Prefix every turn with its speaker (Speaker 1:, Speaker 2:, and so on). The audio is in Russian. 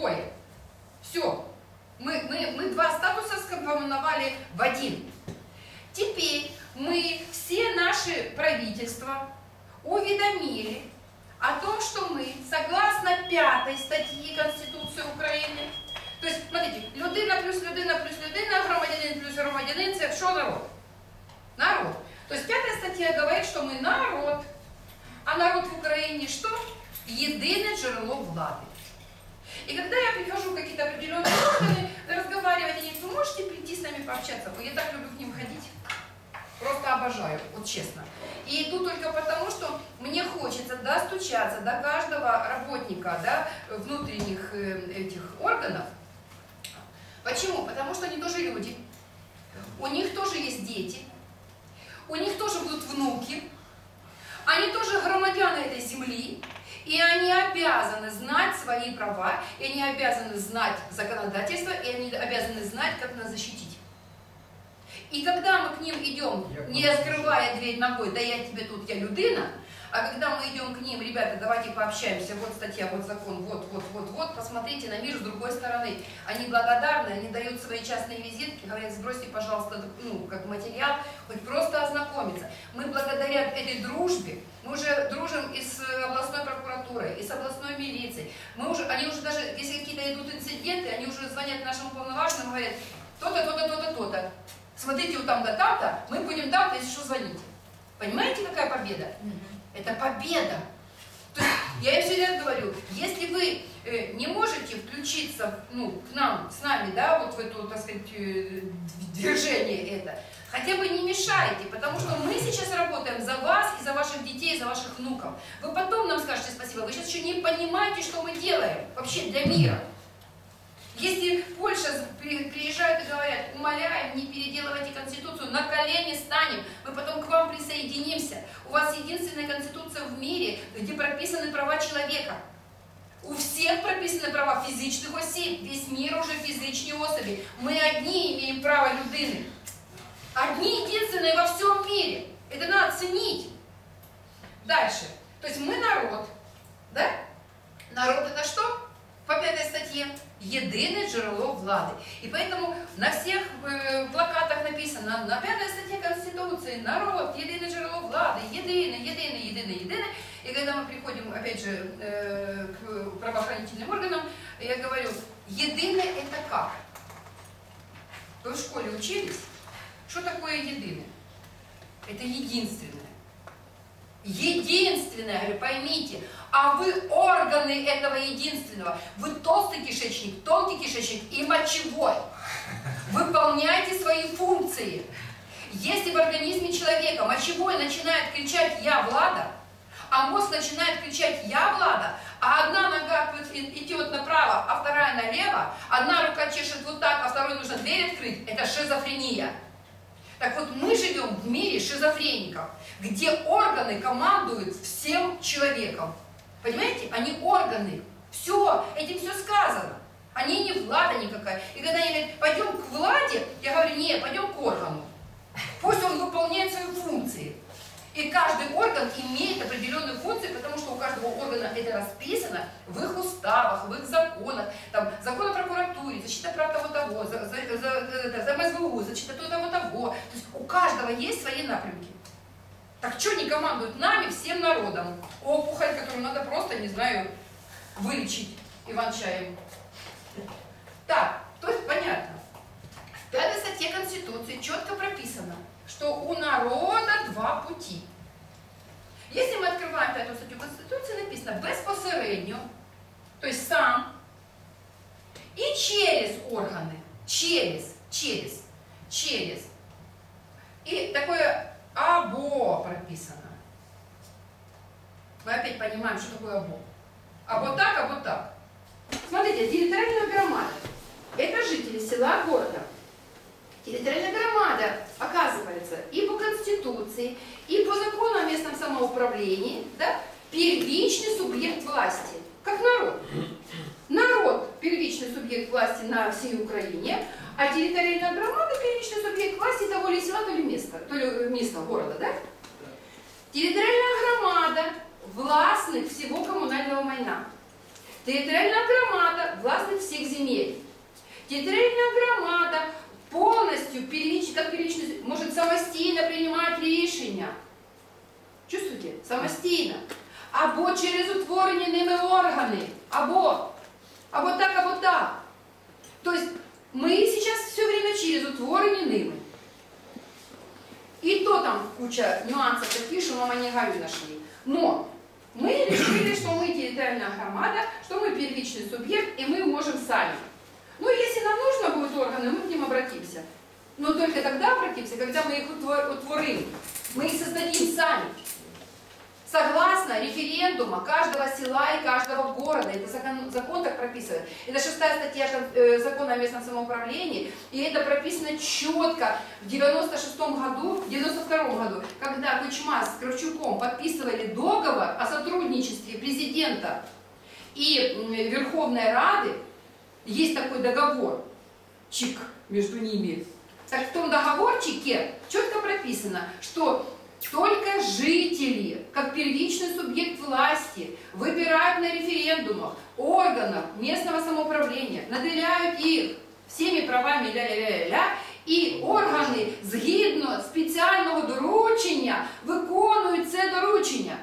Speaker 1: другое. Все. Мы, мы, мы два статуса скомпоновали в один. Теперь мы все наши правительства уведомили о том, что мы, согласно пятой статьи Конституции України, то есть, смотрите, людина плюс людина плюс людина, громадянин плюс громадянин, це що народ? Народ. То есть пятая статья говорит, что мы народ, а народ в Украине что? Единое джерело влади. И когда я прихожу в какие-то определенные органы, разговаривать, они говорят, вы можете прийти с нами пообщаться? Я так люблю к ним ходить. Просто обожаю, вот честно. И иду только потому, что мне хочется достучаться до каждого работника да, внутренних э, этих органов. Почему? Потому что они тоже люди. У них тоже есть дети. У них тоже будут внуки. Они тоже громадяне этой земли. И они обязаны знать свои права, и они обязаны знать законодательство, и они обязаны знать, как нас защитить. И когда мы к ним идем, не открывая дверь ногой, да я тебе тут, я людина, а когда мы идем к ним, ребята, давайте пообщаемся, вот статья, вот закон, вот, вот, вот, вот, посмотрите на мир с другой стороны. Они благодарны, они дают свои частные визитки, говорят, сбросьте, пожалуйста, ну, как материал, хоть просто ознакомиться. Мы благодаря этой дружбе, мы уже дружим и с областной прокуратурой, и с областной милицией. Мы уже, они уже даже, если какие-то идут инциденты, они уже звонят нашему полноважному, говорят, то-то, то-то, то-то, то-то. Смотрите, вот там-то, там-то, мы будем там-то, если что, звоните. Понимаете, какая победа? Это победа. То есть, я им всегда говорю, если вы э, не можете включиться ну, к нам, с нами, да, вот в это, так сказать, э, движение это, хотя бы не мешайте, потому что мы сейчас работаем за вас и за ваших детей, и за ваших внуков. Вы потом нам скажете спасибо, вы сейчас еще не понимаете, что мы делаем вообще для мира. Если Польша приезжают и говорят, умоляем, не переделывайте Конституцию, на колени станем, мы потом к вам присоединимся. У вас единственная Конституция в мире, где прописаны права человека. У всех прописаны права физичных осіб, весь мир уже физичные особи. Мы одни имеем право людины. Одни единственные во всем мире. Это надо ценить. Дальше. То есть мы народ. Да? Народ это что? По пятой статье єдине джерело влади. И поэтому на всех э, плакатах написано, на пятой статье Конституции, народ, єдине джерело влади, єдине, єдине, єдине, єдине. И когда мы приходим, опять же, э, к правоохранительным органам, я говорю, единое это как? Вы в школе учились? Что такое единое? Это единственное. Единственное, говорю, поймите, а вы органы этого единственного. Вы толстый кишечник, тонкий кишечник и мочевой. Выполняйте свои функции. Если в организме человека мочевой начинает кричать «я Влада», а мозг начинает кричать «я Влада», а одна нога идет направо, а вторая налево, одна рука чешет вот так, а второй нужно дверь открыть, это шизофрения. Так вот, мы живем в мире шизофреников, где органы командуют всем человеком. Понимаете? Они органы. Все, этим все сказано. Они не влада никакая. И когда они говорят, пойдем к Владе, я говорю, нет, пойдем к органу. Пусть он выполняет свои функции. И каждый орган имеет определенную функцию, потому что у каждого органа это расписано в их уставах, в их законах. Там, закон о прокуратуре, защита прав того-того, за, за, за, за МСВУ, защита того-того. Каждого есть свои напрямки. Так что не командуют нами, всем народом? Опухоль, которую надо просто, не знаю, вылечить Иван-чаем. Так, то есть понятно. В пятой статье Конституции четко прописано, что у народа два пути. Если мы открываем пятую статью Конституции, написано безпосередньо, то есть сам, и через органы, через, через, через. И такое Або прописано. Мы опять понимаем, что такое або. Або так, або так. Смотрите, территориальная громада. Это жители села, города. Территориальная громада, оказывается, и по Конституции, и по закону о местном самоуправлении, да, первичный субъект власти, как народ. Народ – первичный субъект власти на всей Украине, а территориальная громада – первичный субъект власти того ли села, то ли места, то ли э, места, города, да? Территориальная громада – властных всего коммунального майна. Територіальна громада власник всіх земель. Територіальна громада повністю первич, как первичный, может самостійно приймати рішення. Чувствуєте? Самостійно. Або через утворені ними органи. Або. Або так, або так. Тобто ми зараз все время через утворені ними. И то там куча нюансов таких, что мама не горю нашли. Но мы решили, что мы территориальная громада, что мы первичный субъект, и мы можем сами. Ну, если нам нужно будет органы, мы к ним обратимся. Но только тогда обратимся, когда мы их утво- утворим. Мы их создадим сами. Согласно референдума каждого села и каждого города. Это закон, закон так прописывает. Это шестая статья э, закона о местном самоуправлении. И это прописано четко в 96 году, в 92 году, когда Кучма с Кравчуком подписывали договор о сотрудничестве президента и Верховной Рады. Есть такой договор, чик между ними. Так в том договорчике четко прописано, что только жители, как первичный субъект власти, выбирают на референдумах органов местного самоуправления, наделяют их всіми правами ля-ля-ля-ля, і органи згідно спеціального доручення виконують це доручення.